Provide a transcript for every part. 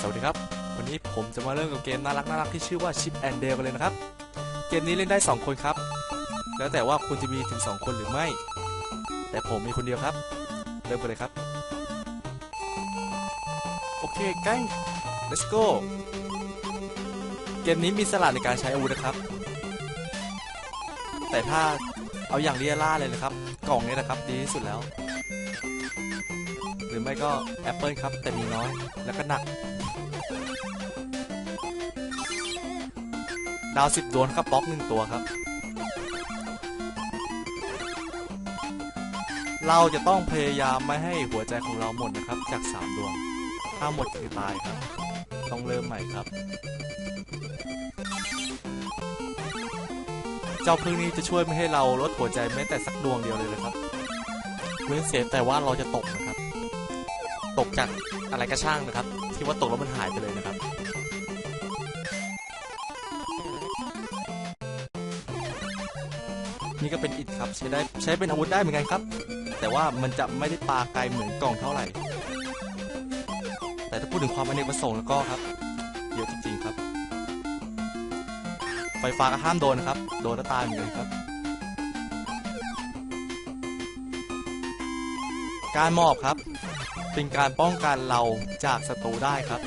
สวัสดีครับ วันนี้ผมจะมาเริ่มกับเกมน่ารักน่ารักที่ชื่อว่า Chip and Dale กันเลยนะครับ เกมนี้เล่นได้ 2 คนครับ แล้วแต่ว่าคุณจะมีถึง 2 คนหรือไม่ แต่ผมมีคนเดียวครับ เริ่มกันเลยครับ โอเคใกล้ let's go เกมนี้มีสลัดในการใช้อาวุธนะครับ แต่ถ้าเอาอย่างเรียล่าเลยนะครับ กล่องนี้นะครับดีที่สุดแล้ว หรือไม่ก็แอปเปิลครับแต่มีน้อยแล้วก็หนัก ดาวสิบดวงครับบล็อกหนึ่งตัวครับ เราจะต้องพยายามไม่ให้หัวใจของเราหมดนะครับ จากสามดวง ถ้าหมดคือตายครับ ต้องเริ่มใหม่ครับ เจ้าพึ่งนี้จะช่วยไม่ให้เราลดหัวใจแม้แต่สักดวงเดียวเลยนะครับเว้นเสียแต่ว่าเราจะตกนะครับ ตกจากอะไรก็ช่างนะครับ ที่ว่าตกแล้วมันหายไปเลยนะครับ นี่ก็เป็นอิฐครับใช้ได้ใช้เป็นอาวุธได้เหมือนกันครับ แต่ว่ามันจะไม่ได้ปาไกลเหมือนกล่องเท่าไหร่ แต่ถ้าพูดถึงความอเนกประสงค์แล้วก็ครับเยอะจริงๆครับ ไฟฟ้าก็ห้ามโดนนะครับ โดนแล้วตายเหมือนกันครับ การมอบครับ เป็นการป้องกันเราจากศัตรูได้ครับ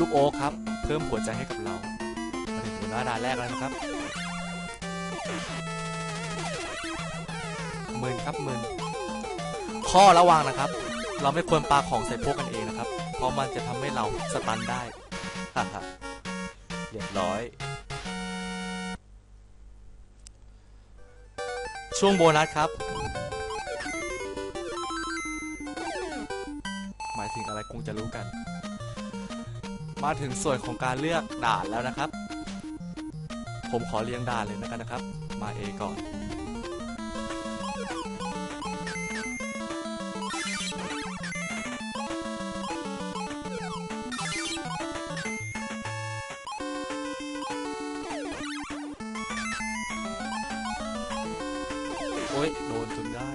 ลูกโอ๊คครับ เพิ่มหัวใจให้กับเรามาถึงหน้าด่านแรกแล้วนะครับหมื่นครับหมื่นข้อระวังนะครับ เราไม่ควรปาของใส่พวกกันเองนะครับ เพราะมันจะทำให้เราสตันได้ฮ่าฮเรียบร้อย ช่วงโบนัสครับ หมายถึงอะไรคงจะรู้กัน มาถึงส่วนของการเลือกด่านแล้วนะครับ ผมขอเรียงด่านเลยนะกันนะครับ มา A ก่อน โอ้ย โดนจนได้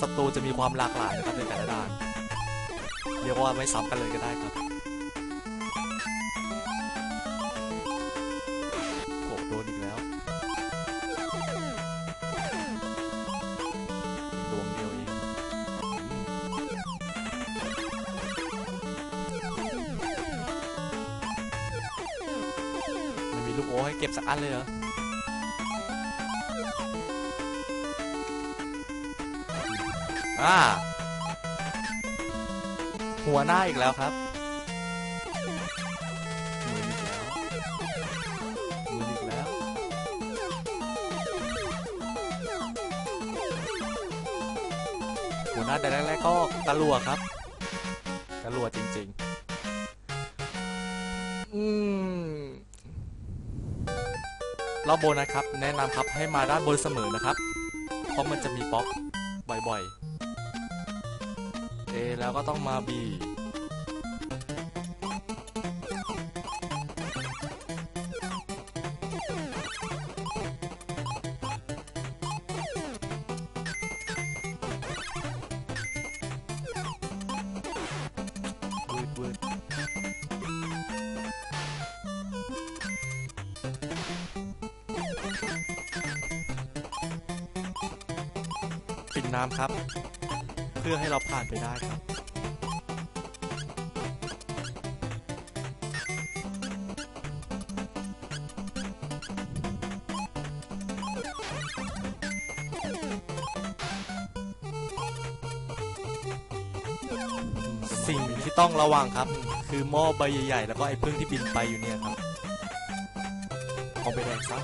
ศัตรูจะมีความหลากหลายนะครับในแต่ละด่านเรียกว่าไม่ซ้ำกันเลยก็ได้ครับโอ้โดนอีกแล้วดวงเดียวเองมันมีลูกโอ้ให้เก็บสักอันเลยเหรอ อ่า หัวหน้าอีกแล้วครับมืออีกแล้วมืออีกแล้ว หัวหน้าแต่แรกๆก็กระลัวครับกระลัวจริง ๆ อืมรอบโบนนะครับ แนะนำครับให้มาด้านบนเสมอนะครับ เพราะมันจะมีป๊อปบ่อยๆ A แล้วก็ต้องมา B ปิดน้ำครับ พื่อให้เราผ่านไปได้ครับ สิ่งที่ต้องระวังครับ คือหม้อใบใหญ่ๆ แล้วก็ไอ้พึ่งที่บินไปอยู่เนี่ยครับ เอาไปแดงซะ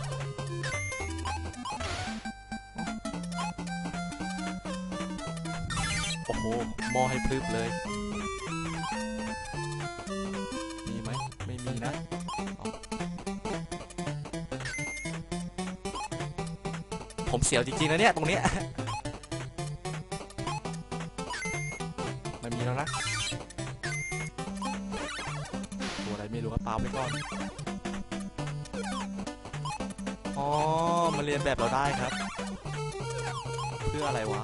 อ้โหมอให้พรึบเลย มีไหมไม่มีนะผมเสียวจริงๆนะเนี่ย ตรงเนี้ยไม่มีแล้วนะ ตัวอะไรไม่รู้ก็ปาไปก่อน อ๋อ มาเรียนแบบเราได้ครับ เพื่ออะไรวะ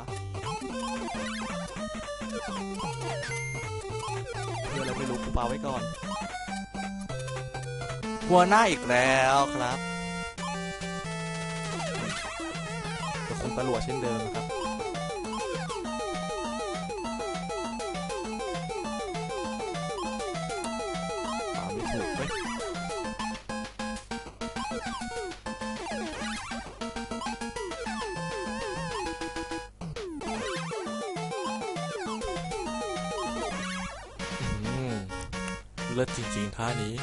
เพื่ออะไรไม่รู้กูปาไว้ก่อนหัวหน้าอีกแล้วครับก็คงตะหลวจเช่นเดิมครับ เลิศจริง ๆ ท่านี้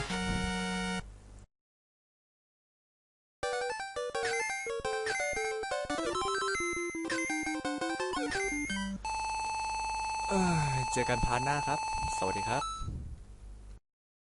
เอ้ยเจอกันพาร์ทหน้าครับ สวัสดีครับ